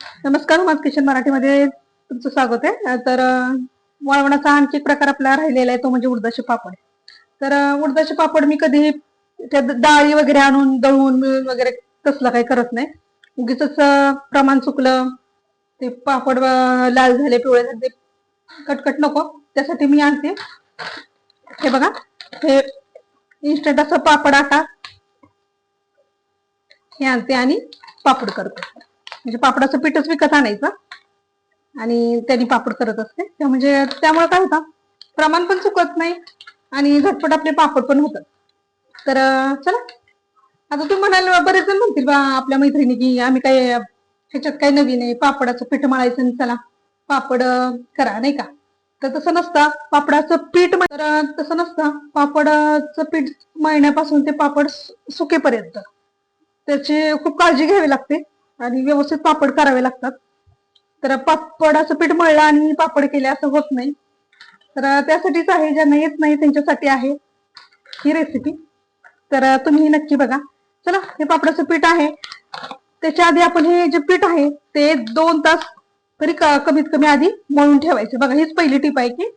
नमस्कार माझ किशन मराठीमध्ये तुमचं स्वागत आहे. तर वाळवणाचा आणखी एक प्रकार आपला राहिलेला आहे तो म्हणजे उडदाचे पापड. तर उडदाचे पापड मी कधी त्या डाळी वगैरे आणून दळून मिळून वगैरे तसलं काही करत नाही. उगीच प्रमाण चुकलं ते पापड लाल झाले पिवळे झाले ते कटकट नको. त्यासाठी मी आणते. हे बघा हे इन्स्टंट असं पापड आटा हे आणते आणि पापड करते. म्हणजे पापडाचं पीठच विकत आणायचं. आणि त्यांनी पापड करत असते. त्या म्हणजे त्यामुळे काय होतं प्रमाण पण चुकत नाही आणि झटपट आपले पापड पण होतात. तर चला. आता तुम्ही म्हणाल बरेच जण म्हणतील बा आपल्या मैत्रिणी की आम्ही काय ह्याच्यात काही नवीन आहे पापडाचं पीठ मळायचं आणि चला पापड करा नाही का? तर तसं नसतं पापडाचं पीठ तर तसं नसतं पापडाचं पीठ मळण्यापासून ते पापड सुकेपर्यंत. त्याची खूप काळजी घ्यावी लागते. आणि व्यवस्थित पापड करावे लागतात. तर पापडाचं पीठ मळलं आणि पापड केले असं होत नाही. तर त्यासाठीच आहे ज्यांना येत नाही त्यांच्यासाठी आहे ही रेसिपी तर तुम्ही ही नक्की बघा. चला हे पापडाचं पीठ आहे. त्याच्या आधी आपण हे जे पीठ आहे ते दोन तास तरी कमीत कमी आधी मळून ठेवायचे. बघा हीच पहिली टीप आहे की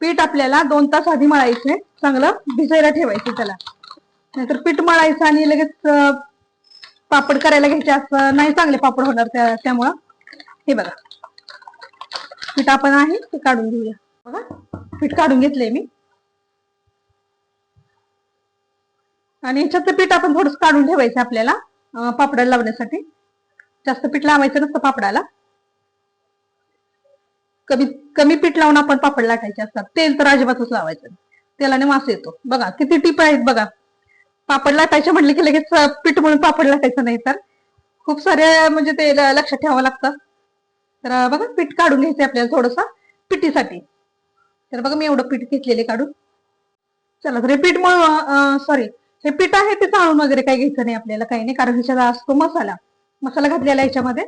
पीठ आपल्याला दोन तास आधी मळायचे. चांगलं भिजायला ठेवायचं त्याला. नाहीतर पीठ मळायचं आणि लगेच पापड करायला घ्यायचे असं नाही चांगले पापड होणार त्यामुळं. हे बघा. पीठ आपण आहे ते काढून घेऊया. बघा पीठ काढून घेतलंय मी. आणि ह्याच्यातलं पीठ आपण थोडस काढून ठेवायचं आपल्याला पापडाला लावण्यासाठी. जास्त पीठ लावायचं नसतं पापडाला. कमी कमी पीठ लावून आपण पापड लाटायचे असतात. तेल तर अजिबातच लावायचं तेलाने वास येतो. बघा किती टीप आहेत बघा. पापड लाटायचे म्हटलं की लगेच पीठ म्हणून पापड लाटायचं नाही तर. खूप सारे म्हणजे ते लक्षात ठेवावं लागतं. तर बघा पीठ काढून घ्यायचं आपल्याला थोडस पिठीसाठी. तर बघा मी एवढं पीठ घेतलेले काढून. चला तर हे पीठ सॉरी हे पीठ आहे ते चाळून वगैरे काही घ्यायचं नाही आपल्याला काही नाही. कारण ह्याच्यात असतो मसाला. मसाला घातलेला याच्यामध्ये.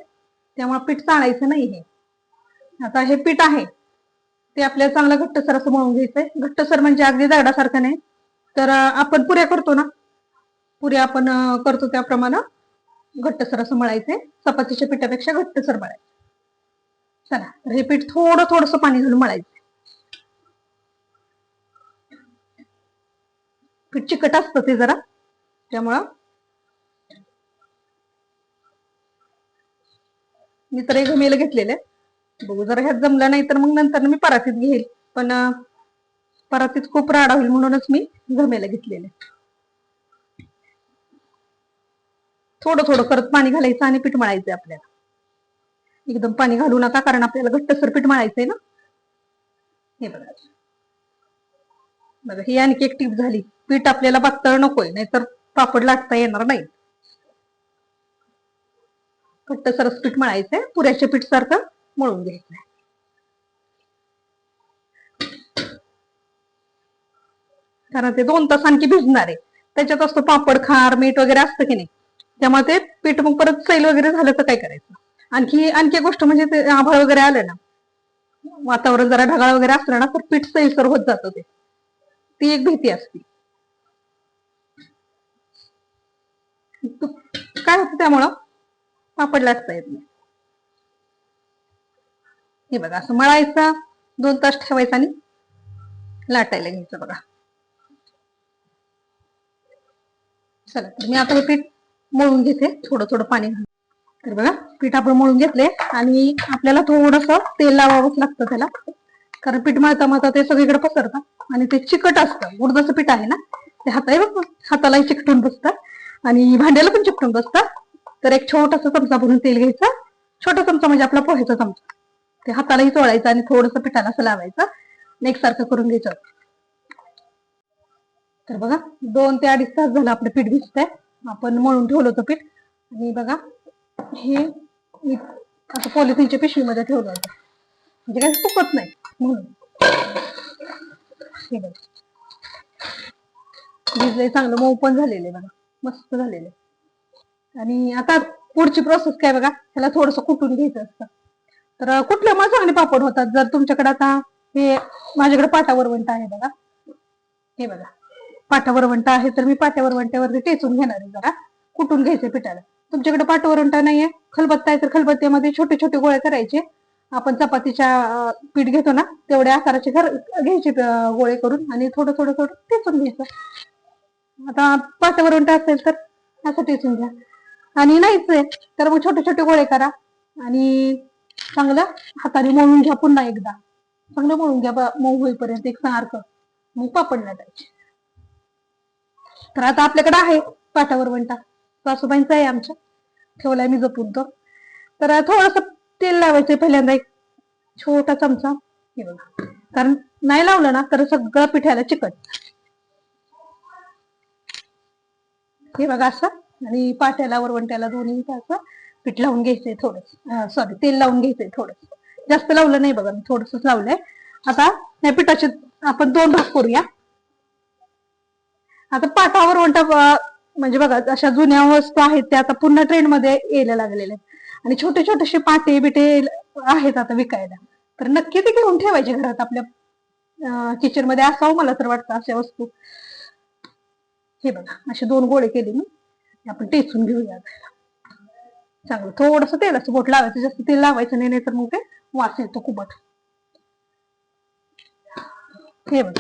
त्यामुळे पीठ चाळायचं नाही हे. आता हे पीठ आहे. ते आपल्याला चांगलं घट्टसर असं मळून घ्यायचंय. घट्टसर म्हणजे अगदी दगडासारखं नाही. तर आपण पुऱ्या करतो ना पुऱ्या आपण करतो त्याप्रमाणे. घट्टसर असं मळायचंय. चपातीच्या पिठापेक्षा घट्टसर मळायचं. चला तर हे पीठ थोडं थोडस पाणी घालून मळायचं. पीठ चिकट असतं ते जरा त्यामुळं. मी तर एक घमेलं घेतलेले बघू जरा ह्यात जमलं नाही तर मग नंतर मी परातीत घेईल. पण परातीत खूप राडा होईल म्हणूनच मी घमेला घेतलेले आहे थोडं थोडं करत पाणी घालायचं आणि पीठ मळायचंय आपल्याला. एकदम पाणी घालू नका कारण आपल्याला घट्टसर पीठ मळायचंय ना. हे बघा. बघा ही आणखी एक टीप झाली. पीठ आपल्याला पातळ नकोय नाहीतर पापड लाटता येणार नाही. घट्ट सरस पीठ मळायचंय पुऱ्याच्या पीठ सारखं मळून घ्यायचंय. कारण ते दोन तास आणखी भिजणार आहे. त्याच्यात असतो पापड खार मीठ वगैरे असतं की नाही? त्यामुळे ते पीठ मग परत सैल वगैरे झालं तर काय करायचं? आणखी आणखी एक गोष्ट म्हणजे ते आभाळ वगैरे आलं ना वातावरण जरा ढगाळ वगैरे असलं ना तर पीठ सैलसर होत जातं ते. ती एक भीती असते. काय होतं त्यामुळं? पापड लाटता येत नाही हे बघा असं मळायचं दोन तास ठेवायचं आणि लाटायला घ्यायचं बघा. चला मी आता हे पीठ मळून घेते थोडं थोडं पाणी घालून. तर बघा पीठ आपण मळून घेतले आणि आपल्याला थोडस तेल लावावंच लागतं त्याला. कारण पीठ मळता मळता ते सगळीकडे पसरतं आणि ते चिकट असतं. उडदाचं पीठ आहे ना ते हाताही बघ हातालाही चिकटून बसतात आणि भांड्याला पण चिकटून बसतात तर एक छोटासा चमचा भरून तेल घ्यायचा. छोटा चमचा म्हणजे आपला पोह्याचा चमचा. ते हातालाही चोळायचं आणि थोडस पिठाला असं लावायचं एक सारखं करून घ्यायचं. तर बघा दोन ते अडीच तास झालं आपलं पीठ भिजतंय. आपण मळून ठेवलं होतं पीठ. आणि बघा हे मी आता पॉलिथिनच्या पिशवीमध्ये ठेवलं होतं. म्हणजे काही तुकत नाही म्हणून. हे बघा. भिजलंय चांगलं मऊ पण झालेलं आहे बघा. मस्त झालेलं आहे. आणि आता पुढची प्रोसेस काय बघा ह्याला थोडस कुटून घ्यायचं असतं. तर कुठले मग चांगले पापड होतात? जर तुमच्याकडे आता हे माझ्याकडे पाटा वरवंट आहे बघा. हे बघा. पाटा आहे तर मी पाट्यावरवंट्यावरती टेचून घेणार आहे जरा. कुटून घ्यायचं पिठाला. तुमच्याकडे पाटवरवंटा नाहीये. खलबत्ता आहे तर खलबत्त्यामध्ये छोटे छोटे गोळे करायचे. आपण चपातीच्या पीठ घेतो ना तेवढ्या आकाराचे घर घ्यायचे गोळे करून आणि थोडं थोडं थोडं टेचून घ्यायचं. आता पाटावरंटा असेल तर असं टेचून घ्या. आणि नाहीच आहे तर मग छोटे छोटे गोळे करा. आणि चांगलं हाताने मळून घ्या पुन्हा एकदा. चांगलं मळून घ्या मऊ होईपर्यंत एक सारखं मग पापड लाटायचे. तर आता आपल्याकडे आहे पाटावर वंटा सासूबाईंचा आहे आमच्या. ठेवलाय मी जपून तो. तर थोडस तेल लावायचं पहिल्यांदा एक छोटा चमचा. हे बघा. कारण नाही लावलं ना तर सगळं पिठाला चिकट. हे बघा असं. आणि पाट्याला वरवंट्याला दोन्ही असं पीठ लावून घ्यायचंय थोडस. सॉरी तेल लावून घ्यायचंय थोडस. जास्त लावलं नाही बघा मी थोडस लावलंय. आता या पिठाचे आपण दोन भाग करूया. आता पाटावर वंटा म्हणजे बघा अशा जुन्या वस्तू आहेत त्या आता पुन्हा ट्रेंडमध्ये यायला लागलेल्या आहेत. आणि छोटे छोटेसे पाटे बिटे आहेत आता विकायला. तर नक्की ते घेऊन ठेवायचे घरात आपल्या किचनमध्ये असावं मला तर वाटतं अशा वस्तू. हे बघा असे दोन गोळे केले मी. आपण टेचून घेऊया चांगलं थोडस तेलाचं बोट लावायचं जास्त तेल लावायचं नाही तर मग ते वास येतो कुबट हे बघ.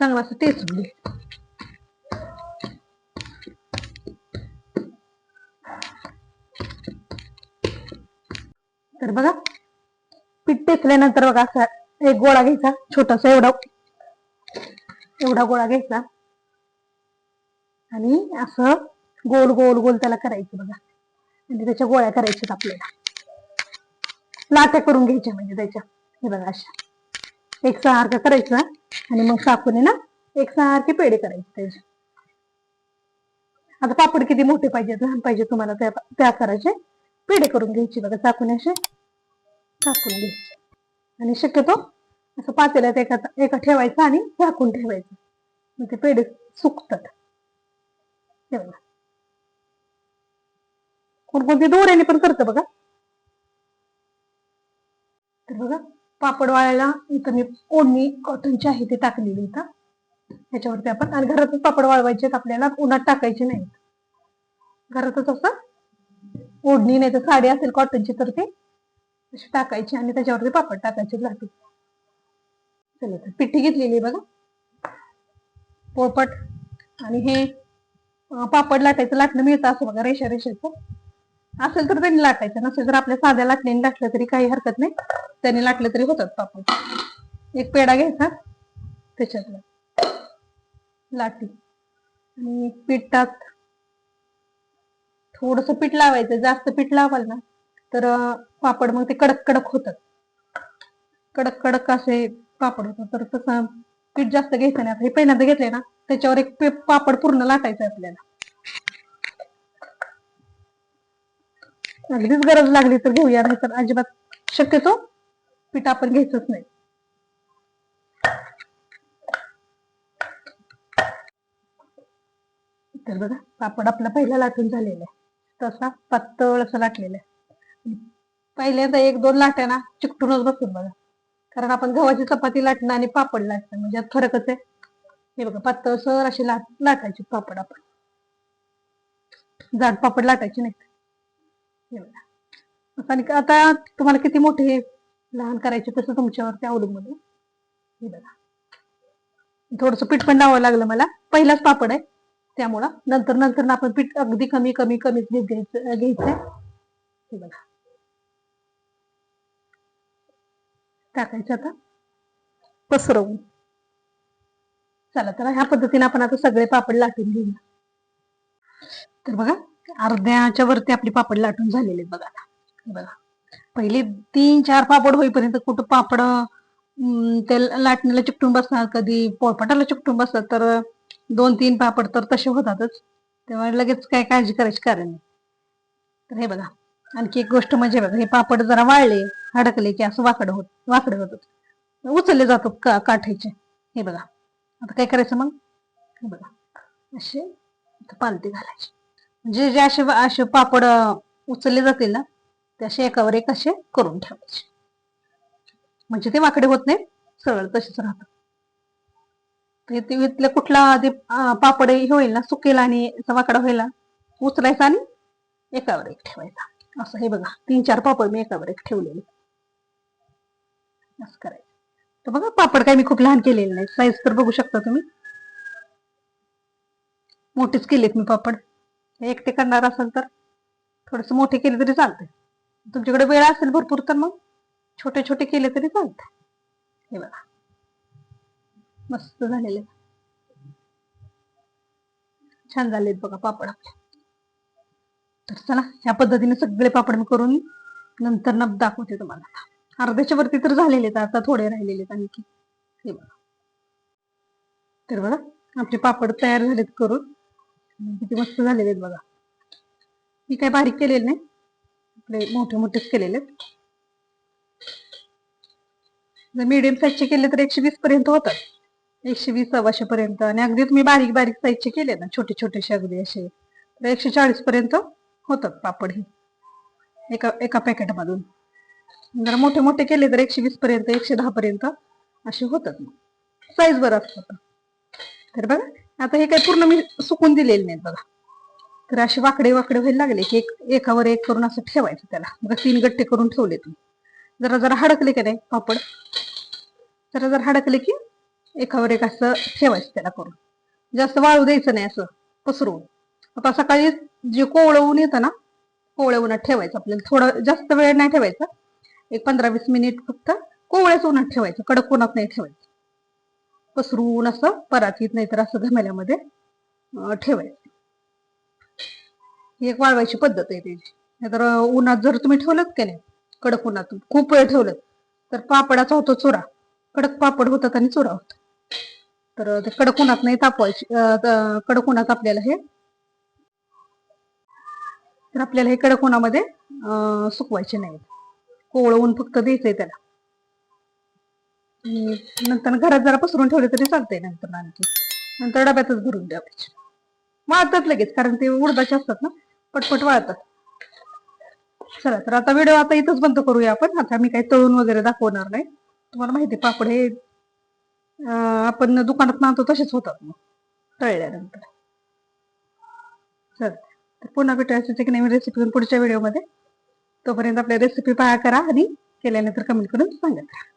चांगलं असं टेचून घे तर बघा पीठ टेचल्यानंतर बघा असा एक गोळा घ्यायचा छोटासा एवढा. एवढा गोळा घ्यायचा. आणि असं गोल गोल गोल त्याला करायचं बघा. म्हणजे त्याच्या गोळ्या करायच्यात आपल्याला. लाट्या करून घ्यायच्या म्हणजे त्याच्या. हे बघा अशा. एक सारखं करायचं. आणि मग साखूने ना एकसारखे पेढे करायचे त्याचे. आता पापड किती मोठे पाहिजेत लहान पाहिजे तुम्हाला त्या त्या आकाराचे. पेढे करून घ्यायचे बघा चाकूने असे. टाकून घ्यायचे. आणि शक्यतो असं पातेल्यात एका एका ठेवायचं आणि झाकून ठेवायचं. मग ते पेढे सुकतात. तेव्हा कोणकोणते दोऱ्याने पण करतं बघा. तर बघा. पापड वाळायला इथं मी ओढणी कॉटनची आहे ती टाकलेली इथं. ह्याच्यावरती आपण आणि घरातच पापड वाळवायचे आपल्याला उन्हात टाकायचे नाहीत. घरातच असं ओढणी नाही तर साडी असेल कॉटनची तर ते अशी टाकायची आणि त्याच्यावरती पापड टाकायचे लाटून चला तर पिठी घेतलेली बघा. पोळपट. आणि हे पापड लाटायचं लाटणं मिळतं असं बघा रेषा रेषेचं असेल तर त्यांनी लाटायचं. नसेल तर आपल्या साध्या लाटणीने लाटलं तरी काही हरकत नाही. त्यांनी लाटलं तरी होतात पापड एक पेढा घ्यायचा त्याच्यातला. लाटी. आणि पिठात थोडस पीठ लावायचं. जास्त पीठ लावाल ना तर पापड मग ते कडक कडक होतात. कडक कडक असे पापड होतात. तर तसं पीठ जास्त घ्यायचं नाही. आता हे पहिल्यांदा घेतलंय ना त्याच्यावर एक पापड पूर्ण लाटायचं आपल्याला. अगदीच गरज लागली तर घेऊया नाही तर अजिबात शक्यतो पीठ आपण घ्यायचंच नाही. तर बघा पापड आपला पहिला लाटून झालेला आहे. तसा पातळ असं लाटलेला आहे. पहिल्यांदा एक दोन लाट्या ना चिकटूनच बसून बघा. कारण आपण गव्हाची चपाती लाटणं आणि पापड लाटणं म्हणजे फरकच आहे. हे बघा पातळ सर अशी लाट लाटायची पापड आपण. जाड पापड लाटायची नाही एवढा आणि आता तुम्हाला किती मोठे लहान करायचे तसं तुमच्यावरती अवलंबून आहे हे बघा. थोडस पीठ पण लावावं लागलं मला. पहिलाच पापड आहे त्यामुळं. नंतर नंतर ना आपण पीठ अगदी कमी कमी कमीच घेत घ्यायचं घ्यायचंय. हे बघा. टाकायचं आता. पसरवून. चला तर ह्या पद्धतीने आपण आता सगळे पापड लाटून घेऊया. तर बघा अर्ध्याच्या वरती आपली पापड लाटून झालेले बघा हे बघा. पहिले तीन चार पापड होईपर्यंत कुठं पापड अं, ते लाटणीला चिकटून बसणार कधी पोळपाटाला चिकटून बसतात तर दोन तीन पापड तर तसे होतातच. तेव्हा लगेच काय काळजी करायची कारण नाही. तर हे बघा. आणखी एक गोष्ट म्हणजे बघा हे पापड जरा वाळले अडकले की असं वाकड होत वाकडे होतात. उचलले जातो का काठायचे हे बघा. आता काय करायचं मग? हे बघा. असे पालती घालायची. म्हणजे जे असे असे पापड उचलले जातील ना ते असे एकावर एक असे करून ठेवायचे. म्हणजे ते वाकडे होत नाही सरळ तसेच राहतात. ते इथलं कुठला ते पापड होईल ना सुकेल आणि वाकडा होईल ना उचलायचा आणि एकावर एक ठेवायचा. असं हे बघा तीन चार पापड मी एकावर एक ठेवलेले. असं करायचं. तर बघा पापड काय मी खूप लहान केलेले नाही साईज तर बघू शकता तुम्ही. मोठेच केलेत मी पापड. एकटे करणार असेल तर थोडस मोठे केले तरी चालते तुमच्याकडे वेळ असेल भरपूर तर मग छोटे छोटे केले तरी चालते हे बघा. मस्त झालेले. छान झालेत बघा पापड आपले. तर चला ह्या पद्धतीने सगळे पापड मी करून नंतर न दाखवते तुम्हाला अर्ध्याच्या वरती तर झालेले आहेत आता थोडे राहिलेले आहेत आणखी. हे बघा. तर बघा आपले पापड तयार झालेत करून. किती मस्त झालेले आहेत बघा. मी काय बारीक केलेले नाही. आपले मोठे मोठेच केलेले आहेत. जर मीडियम साईजचे केले तर एकशे वीस पर्यंत होतात. एकशे वीस सव्वाशे पर्यंत. आणि अगदी तुम्ही बारीक बारीक साईजचे केले ना. छोटे छोटेसे अगदी असे. तर एकशे चाळीस पर्यंत होतात पापड हे. एका एका पॅकेटमधून. जर मोठे मोठे केले तर एकशे वीस पर्यंत एकशे दहा पर्यंत असे होतात मग. साईज बरं असतात. तर बघा. आता हे काही पूर्ण मी सुकून दिलेले नाहीत बघा. तर असे वाकडे वाकडे व्हायला लागले की एक एकावर एक करून असं ठेवायचं त्याला. बघा तीन गट्टे करून ठेवले तुम्ही. जरा जरा हडकले की नाही पापड? जरा जरा हडकले की एकावर एक असं ठेवायचं त्याला करून. जास्त वाळू द्यायचं नाही असं पसरवून. आता सकाळी जे कोवळं ऊन येतं ना कोवळ्या ठेवायचं आपल्याला. थोडं जास्त वेळ नाही ठेवायचा. एक पंधरा वीस मिनिट फक्त कोवळ्याच उन्हात ठेवायचं. कडक उन्हात नाही ठेवायचं. पसरून असं परातीत नाहीतर असं घमेल्यामध्ये ठेवायचं. ही एक वाळवायची पद्धत आहे त्याची. नाहीतर उन्हात जर तुम्ही ठेवलं की नाही कडक उन्हात खूप वेळ ठेवलं तर पापडाचा होतो चुरा. कडक पापड होतात आणि चुरा होतो. तर ते कडक उन्हात नाही तापवायची कडक उन्हात आपल्याला हे तर आपल्याला हे कडक उन्हामध्ये अं, सुकवायचे नाहीत. कोवळं ऊन फक्त द्यायचंय त्याला. नंतर घरात जरा पसरून ठेवले तरी चालतंय नंतर आणखी. नंतर डब्यातच भरून द्यावायचे वाळतात लगेच कारण ते उडदाचे असतात ना पटपट वाळतात. चला तर आता व्हिडिओ आता इथंच बंद करूया आपण. आता मी काही तळून वगैरे दाखवणार नाही. तुम्हाला माहिती आहे, पापड हे आपण दुकानात आणतो तसेच होतात मग तळल्यानंतर. चल तर पुन्हा भेटायचं की नवीन रेसिपी पुढच्या व्हिडिओमध्ये तोपर्यंत आपल्या रेसिपी पाया करा आणि केल्यानंतर कमेंट करून सांगत राहा